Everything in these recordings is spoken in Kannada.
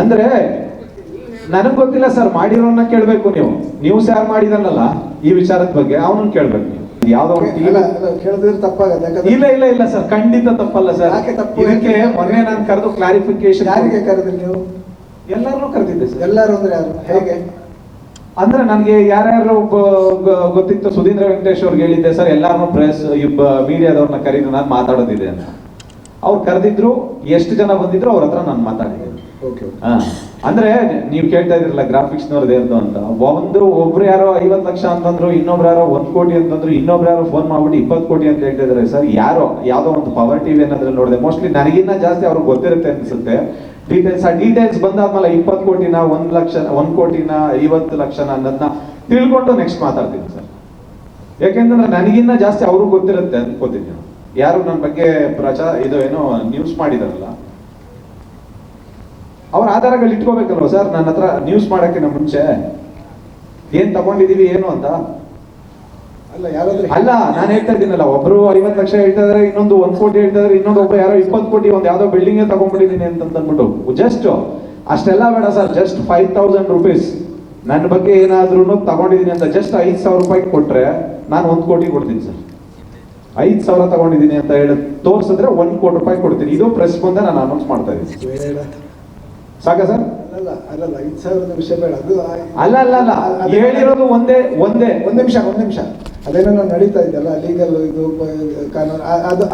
ಅಂದ್ರೆ ನನಗ್ ಗೊತ್ತಿಲ್ಲ ಸರ್ ಮಾಡಿರೋನ್ನ ಕೇಳ್ಬೇಕು ನೀವು. ನೀವು ಯಾರು ಮಾಡಿದನಲ್ಲ ಈ ವಿಚಾರದ ಬಗ್ಗೆ ಅವನನ್ನ ಕೇಳ್ಬೇಕು ನೀವು. ಯಾವ್ದೋ ಇಲ್ಲ ಇಲ್ಲ ಇಲ್ಲ ಸರ್ ಖಂಡಿತ ತಪ್ಪಲ್ಲ ಸರ್? ಇದಕ್ಕೆ ಮೊನ್ನೆ ನಾನು ಕರೆದು ಕ್ಲಾರಿಫಿಕೇಶನ್ ಯಾರಿಗೆ ಕರೆದ್ರಿ ನೀವು? ಎಲ್ಲರನ್ನೂ ಕರೆದಿದ್ದೆ ಸರ್ ಎಲ್ಲರೂ ಅಂದ್ರೆ ಯಾರು? ಹೇಗೆ? ಅಂದ್ರೆ ನನಗೆ ಯಾರ್ಯಾರು ಗೊತ್ತಿತ್ತು ಸುಧೀಂದ್ರ ವೆಂಕಟೇಶ್ ಅವ್ರಿಗೆ ಹೇಳಿದ್ದೆ ಸರ್ ಎಲ್ಲಾರು ಪ್ರೆಸ್ ಮೀಡಿಯಾದವ್ರನ್ನ ಕರೀದು ನಾನು ಮಾತಾಡೋದಿದೆ ಅಂತ. ಅವ್ರು ಕರೆದಿದ್ರು ಎಷ್ಟು ಜನ ಬಂದಿದ್ರು ಅವ್ರ ಹತ್ರ ನಾನು ಮಾತಾಡಿದೆ. ಅಂದ್ರೆ ನೀವು ಕೇಳ್ತಾ ಇದ್ರಲ್ಲ ಗ್ರಾಫಿಕ್ಸ್ ನವ್ರದ್ದು ಅಂತ. ಒಂದು ಒಬ್ರು ಯಾರೋ ಐವತ್ತು ಲಕ್ಷ ಅಂತಂದ್ರು ಇನ್ನೊಬ್ರು ಯಾರೋ ಒಂದ್ ಕೋಟಿ ಅಂತಂದ್ರು ಇನ್ನೊಬ್ರು ಯಾರೋ ಫೋನ್ ಮಾಡ್ಬಿಟ್ಟು ಇಪ್ಪತ್ತು ಕೋಟಿ ಅಂತ ಹೇಳ್ತಾ ಇದಾರೆ. ಸರ್ ಯಾರೋ ಯಾವ್ದೋ ಒಂದು ಪವರ್ ಟಿವಿ ಏನಾದ್ರೂ ನೋಡಿದೆ. ಮೋಸ್ಟ್ಲಿ ನನಗಿನ್ನ ಜಾಸ್ತಿ ಅವ್ರಿಗೆ ಗೊತ್ತಿರುತ್ತೆ ಅನ್ಸುತ್ತೆ. ಡೀಟೇಲ್ಸ್ ಆ ಡೀಟೇಲ್ಸ್ ಬಂದಾದ್ಮೇಲೆ ಇಪ್ಪತ್ತು ಕೋಟಿನ ಒಂದ್ ಲಕ್ಷ ಒಂದ್ ಕೋಟಿನ ಐವತ್ತು ಲಕ್ಷನ ಅನ್ನೋದನ್ನ ತಿಳ್ಕೊಂಡು ನೆಕ್ಸ್ಟ್ ಮಾತಾಡ್ತೀನಿ ಸರ್. ಯಾಕೆಂದ್ರೆ ನನಗಿನ್ನ ಜಾಸ್ತಿ ಅವ್ರಿಗೆ ಗೊತ್ತಿರುತ್ತೆ ಅನ್ಕೋತೀನಿ. ಯಾರು ನನ್ನ ಬಗ್ಗೆ ಪ್ರಚಾರ ಇದು ಏನೋ ನ್ಯೂಸ್ ಮಾಡಿದಾರಲ್ಲ? ಅವ್ರ ಆಧಾರಗಳು ಇಟ್ಕೋಬೇಕಲ್ವ ಸರ್? ನನ್ನ ಹತ್ರ ನ್ಯೂಸ್ ಮಾಡಕ್ಕೆ ಮುಂಚೆ. ಏನ್ ತಗೊಂಡಿದೀವಿ ಏನು ಅಂತ? ಅಲ್ಲ ಯಾರಾದ್ರೂ ಅಲ್ಲ ನಾನು ಹೇಳ್ತಾ ಇದ್ದೀನಲ್ಲ ಒಬ್ರು ಐವತ್ತು ಲಕ್ಷ ಹೇಳ್ತಾ ಇದಾರೆ ಇನ್ನೊಂದು ಒಂದ್ ಕೋಟಿ ಹೇಳ್ತಾ ಇದಾರೆ ಇನ್ನೊಂದು ಒಬ್ಬ ಯಾರೋ ಇಪ್ಪತ್ತು ಕೋಟಿ ಒಂದು ಯಾವ್ದೋ ಬಿಲ್ಡಿಂಗ್ ತಗೊಂಡ್ಬಿಟ್ಟಿದ್ದೀನಿ ಅಂತ ಅಂದ್ಬಿಟ್ಟು ಜಸ್ಟ್ ಅಷ್ಟೆಲ್ಲ ಬೇಡ sir just five thousand rupees ನನ್ನ ಬಗ್ಗೆ ಏನಾದ್ರೂ ತಗೊಂಡಿದ್ದೀನಿ ಅಂತ ಜಸ್ಟ್ ಐದು ಸಾವಿರ ರೂಪಾಯಿ ಕೊಟ್ರೆ ನಾನು ಒಂದು ಕೋಟಿ ಕೊಡ್ತೀನಿ ಸರ್. ಐದ್ ಸಾವಿರ ತಗೊಂಡಿದ್ದೀನಿ ಅಂತ ಹೇಳಿ ತೋರ್ಸಿದ್ರೆ ಒಂದು ಕೋಟಿ ರೂಪಾಯಿ ಕೊಡ್ತೀನಿ. ಇದು ಪ್ರೆಸ್ ಮುಂದೆ ನಾನು ಅನೌನ್ಸ್ ಮಾಡ್ತಾ ಇದ್ದೀನಿ. ಸಾಕಾ ಸರ್? ಅಲ್ಲ ಅಲ್ಲ ಅಲ್ಲ. ಹೇಳಿರೋದು ಒಂದೇ ಒಂದೇ. ಒಂದ್ ನಿಮಿಷ ಒಂದ್ ನಿಮಿಷ. ಅದೇನೋ ನಾವು ನಡೀತಾ ಇದೆಯಲ್ಲ ಲೀಗಲ್ ಇದು ಕಾನೂನು ಅದು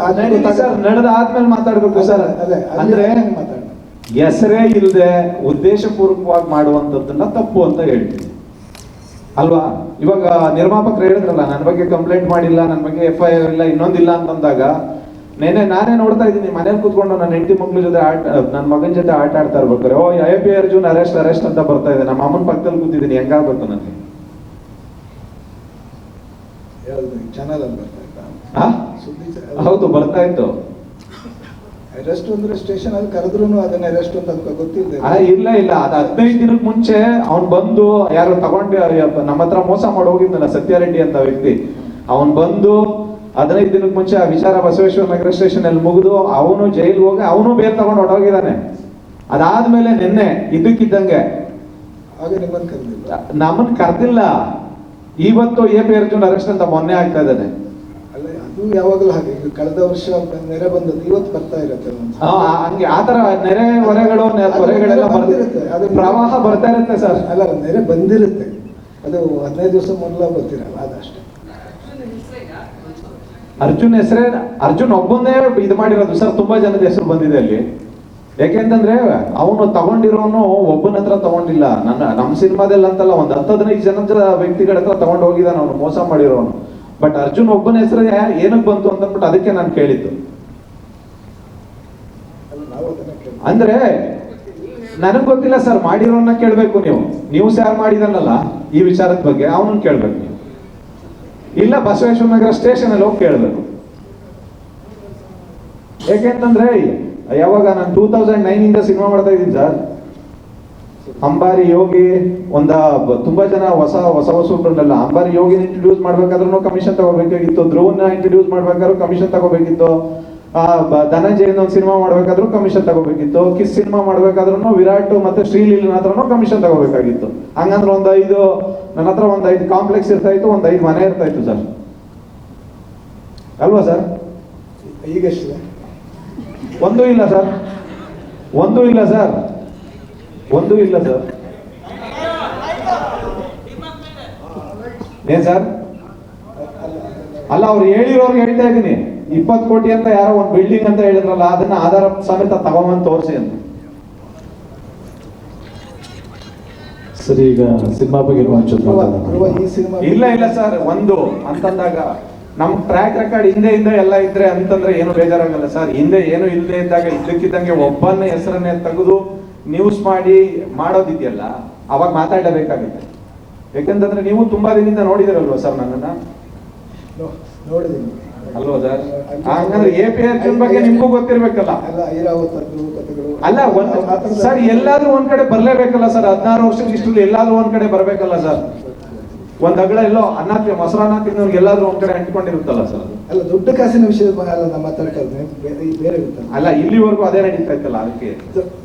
ಸರ್. ನಡೆದ ಆದ್ಮೇಲೆ ಮಾತಾಡ್ಬೇಕು ಸರ್. ಅದೇ ಅಂದ್ರೆ. ಹೆಸರೇ ಇಲ್ಲದೆ ಉದ್ದೇಶಪೂರ್ವಕವಾಗಿ ಮಾಡುವಂತದ್ದನ್ನ ತಪ್ಪು ಅಂತ ಹೇಳ್ತೀನಿ. ಅಲ್ವಾ? ಇವಾಗ ನಿರ್ಮಾಪಕರು ಹೇಳಿದ್ರಲ್ಲ ನನ್ನ ಬಗ್ಗೆ ಕಂಪ್ಲೇಂಟ್ ಮಾಡಿಲ್ಲ ನನ್ನ ಬಗ್ಗೆ ಎಫ್ ಐ ಆರ್ ಇಲ್ಲ ಇನ್ನೊಂದಿಲ್ಲ ಅಂತಂದಾಗ ನೆನೆ ನಾನೇ ನೋಡ್ತಾ ಇದ್ದೀನಿ ಮನೇಲಿ ಕೂತ್ಕೊಂಡು ನನ್ನ ಹೆಂಡತಿ ಮಕ್ಳ ಜೊತೆ ಆಟ ನನ್ನ ಮಗನ ಜೊತೆ ಆಟ ಆಡ್ತಾ ಇರ್ಬೇಕಾರೆ ಓ I P Arjun arrest arrest ಅಂತ ಬರ್ತಾ ಇದೆ. ನಮ್ಮ ಅಮ್ಮನ ಪಕ್ಕದಲ್ಲಿ ಕೂತಿದ್ದೀನಿ. ಹೆಂಗಾಗುತ್ತೆ ನನಗೆ? ಚಾನಲ್ ಬರ್ತಾ ಹೌದು ಬರ್ತಾ ಇತ್ತು. ಅರೆಸ್ಟ್ ಅಂದ್ರೆ ಸ್ಟೇಷನ್ ಅಲ್ಲಿ ಕರೆದ್ರು ಅದನ್ನ ಅರೆಸ್ಟ್ ಅಂತ ಆ, ಇಲ್ಲ ಇಲ್ಲ. ಅದ ಹದಿನೈದು ದಿನಕ್ಕೆ ಮುಂಚೆ ಅವ್ನ್ ಬಂದು ಯಾರು ತಗೊಂಡು ನಮ್ಮ ಹತ್ರ ಮೋಸ ಮಾಡಿ ಹೋಗಿದ್ದಲ್ಲ ಸತ್ಯಾರೆಡ್ಡಿ ಅಂತ ವ್ಯಕ್ತಿ. ಅವನ್ ಬಂದು ಹದಿನೈದು ದಿನಕ್ಕೆ ಮುಂಚೆ ಆ ವಿಚಾರ ಬಸವೇಶ್ವರ ನಗರ ಸ್ಟೇಷನ್ ಅಲ್ಲಿ ಮುಗಿದು ಅವನು ಜೈಲ್ಗೆ ಹೋಗಿ ಅವನು ಬೇರೆ ತಗೊಂಡು ಹೊರಟೋಗಿದ್ದಾನೆ. ಅದಾದ್ಮೇಲೆ ನಿನ್ನೆ ಇದಕ್ಕಿದ್ದಂಗೆ ನಮ್ಮನ್ ಕರ್ದಿಲ್ಲ. ಇವತ್ತು ಎ ಪಿ ಅರ್ಜುನ್ ಅರೆಸ್ಟ್ ಅಂತ ಮೊನ್ನೆ ಆಗ್ತಾ ಇದ್ದಾನೆ. ಅದು ಯಾವಾಗಲೂ ಹಾಗೆ. ಈಗ ಕಳೆದ ವರ್ಷ ನೆರೆ ಬಂದದ್ದು ಇವತ್ತು ಬರ್ತಾ ಇರುತ್ತೆ ಹಾ ಹಂಗೆ. ಆತರ ನೆರೆ ಹೊರೆಗಳು ನೆ- ಹೊರೆಗಳೆಲ್ಲ ಬರ್ತಾ ಬಂದಿರುತ್ತೆ. ಅದು ಪ್ರವಾಹ ಬರ್ತಾ ಇರುತ್ತೆ ಸರ್. ಅಲ್ಲ ನೆರೆ ಬಂದಿರುತ್ತೆ. ಅದು ಹದಿನೈದು ದಿವಸ ಮೊದಲ ಗೊತ್ತಿರಲ್ಲ ಅದಷ್ಟೇ. ಅರ್ಜುನ್ ಹೆಸರೇ ಅರ್ಜುನ್ ಒಬ್ಬನೇ ಇದು ಮಾಡಿರೋದು ಸರ್ ತುಂಬಾ ಜನದ ಹೆಸರು ಬಂದಿದೆ ಅಲ್ಲಿ. ಯಾಕೆಂತಂದ್ರೆ ಅವನು ತಗೊಂಡಿರೋನು ಒಬ್ಬನ ಹತ್ರ ತಗೊಂಡಿಲ್ಲ. ನನ್ನ ನಮ್ಮ ಸಿನಿಮಾದಲ್ಲಿ ಅಂತಲ್ಲ ಒಂದ್ ಹತ್ತು ಹದಿನೈದು ಜನ ವ್ಯಕ್ತಿಗಳ ಹತ್ರ ತಗೊಂಡು ಹೋಗಿದ್ದಾನೆ ಅವನು ಮೋಸ ಮಾಡಿರೋನು. ಬಟ್ ಅರ್ಜುನ್ ಒಬ್ಬನ ಹೆಸರು ಏನಕ್ಕೆ ಬಂತು ಅಂತ ಅದಕ್ಕೆ ನಾನು ಕೇಳಿದ್ದು. ಅಂದ್ರೆ ನನಗ್ ಗೊತ್ತಿಲ್ಲ ಸರ್ ಮಾಡಿರೋನ್ನ ಕೇಳ್ಬೇಕು ನೀವು. ನೀವು ಯಾರು ಮಾಡಿದನಲ್ಲ ಈ ವಿಚಾರದ ಬಗ್ಗೆ, ಅವನನ್ನ ಕೇಳ್ಬೇಕು ನೀವು. ಇಲ್ಲ ಬಸವೇಶ್ವರ ನಗರ ಸ್ಟೇಷನ್ ಅಲ್ಲಿ ಹೋಗಿ ಕೇಳ್ಬೇಕು. ಯಾಕೆಂತಂದ್ರೆ ಯಾವಾಗ ನಾನು ಟೂ ತೌಸಂಡ್ ನೈನ್ ಇಂದ ಸಿನಿಮಾ ಮಾಡ್ತಾ ಇದ್ದೀನಿ ಸರ್ ಅಂಬಾರಿ ಯೋಗಿ ಒಂದ ತುಂಬಾ ಜನ ಹೊಸ ಹೊಸ ಹೊಸಬ್ರನ್ನೆಲ್ಲ ಅಂಬಾರಿ ಯೋಗಿನ ಇಂಟ್ರೊಡ್ಯೂಸ್ ಮಾಡ್ಬೇಕಾದ್ರೂ ಕಮಿಷನ್ ತಗೋಬೇಕಾಗಿತ್ತು ಧ್ರುವನ್ನ ಇಂಟ್ರೊಡ್ಯೂಸ್ ಮಾಡ್ಬೇಕಾದ್ರೂ ಕಮಿಷನ್ ತಗೋಬೇಕಿತ್ತು. ಆ ಧನಂಜಯ ಒಂದು ಸಿನಿಮಾ ಮಾಡ್ಬೇಕಾದ್ರೂ ಕಮಿಷನ್ ತಗೋಬೇಕಿತ್ತು. ಕಿಸ್ ಸಿನಿಮಾ ಮಾಡ್ಬೇಕಾದ್ರೂ ವಿರಾಟ್ ಮತ್ತೆ ಶ್ರೀಲೀಲನ ಹತ್ರನೂ ಕಮಿಷನ್ ತಗೋಬೇಕಾಗಿತ್ತು. ಹಂಗಂದ್ರೆ ಒಂದ್ ಐದು ನನ್ನ ಹತ್ರ ಒಂದ್ ಐದು ಕಾಂಪ್ಲೆಕ್ಸ್ ಇರ್ತಾ ಇತ್ತು ಒಂದ್ ಐದು ಮನೆ ಇರ್ತಾ ಇತ್ತು ಸರ್. ಅಲ್ವಾ ಸರ್? ಈಗ ಒಂದೂ ಒಂದು ಇಲ್ಲ ಸರ್. ಒಂದು ಇಲ್ಲ ಸರ್. ಒಂದು ಇಲ್ಲ ಸರ್ ಏನ್ ಸರ್ ಅಲ್ಲ ಅವ್ರು ಹೇಳಿರೋರ್ಗೆ ಹೇಳ್ತಾ ಇದ್ದೀನಿ. ಇಪ್ಪತ್ತು ಕೋಟಿ ಅಂತ ಯಾರೋ ಒಂದು ಬಿಲ್ಡಿಂಗ್ ಅಂತ ಹೇಳಿದ್ರಲ್ಲ ಅದನ್ನ ಆಧಾರ ಸಮೇತ ತಗೊಂಬಂದು ತೋರಿಸಿ ಅಂತ. ಸರಿ ಈಗ ಸಿನಿಮಾ ಬಗ್ಗೆ ಒಂಚೂರು ಮಾತಾಡೋಣ. ಧ್ರುವ ಈ ಸಿನಿಮಾ ಇಲ್ಲ ಇಲ್ಲ ಸರ್ ಒಂದು ಅಂತಂದಾಗ ನಮ್ ಟ್ರ್ಯಾಕ್ ರೆಕಾರ್ಡ್ ಹಿಂದೆ ಹಿಂದೆ ಎಲ್ಲ ಇದ್ರೆ ಅಂತಂದ್ರೆ ಏನು ಬೇಜಾರಾಗಲ್ಲ ಸರ್ ಹಿಂದೆ ಏನು ಇಲ್ಲದೆ ಇದ್ದಾಗ ಇದ್ದಕ್ಕಿದ್ದಂಗೆ ಒಬ್ಬನ ಹೆಸರನ್ನೇ ತೆಗೆದು ನ್ಯೂಸ್ ಮಾಡಿ ಮಾಡೋದಿದೆಯಲ್ಲ ಅವಾಗ ಮಾತಾಡಬೇಕಾಗುತ್ತೆ. ಯಾಕಂತಂದ್ರೆ ನೀವು ತುಂಬಾ ದಿನದಿಂದ ನೋಡಿದಿರಲ್ವಾ ಸರ್ ನನ್ನನ್ನ? ನೋ- ನೋಡಿದ್ದೀನಿ. ಅಲ್ವಾ ಸರ್? ಹಂಗಂದ್ರೆ ಎ ಪಿ ಬಗ್ಗೆ ನಿಮಗೂ ಗೊತ್ತಿರ್ಬೇಕಲ್ಲ. ಅಲ್ಲ ಒಂದ್ ಸರ್ ಎಲ್ಲಾದ್ರೂ ಒಂದ್ ಕಡೆ ಬರ್ಲೇಬೇಕಲ್ಲ ಸರ್? ಹದಿನಾರು ವರ್ಷದ ಇಷ್ಟು ಎಲ್ಲಾದ್ರೂ ಒಂದ್ ಕಡೆ ಬರ್ಬೇಕಲ್ಲ ಸರ್? ಒಂದ್ ಅಗಳ ಎಲ್ಲೋ ಅನ್ನ ಮೊಸರ ಮೊಸರನ್ನ ತಿನ್ನೋರ್ಗೆ ಎಲ್ಲಾದ್ರೂ ಒಂದ್ ಕಡೆ ಅಂಟ್ಕೊಂಡಿರುತ್ತಲ್ಲ ಸರ್ ಅಲ್ಲ ದುಡ್ಡು ಕಾಸಿನ ವಿಷಯದ ಬಗ್ಗೆ ಅಲ್ಲ ನಮ್ಮ ಮಾತಾಡ್ತಾ ಬೇರೆ ಅಲ್ಲ ಇಲ್ಲಿವರೆಗೂ ಅದೇ ನಡೀತಾ ಇತ್ತಲ್ಲ ಅದಕ್ಕೆ?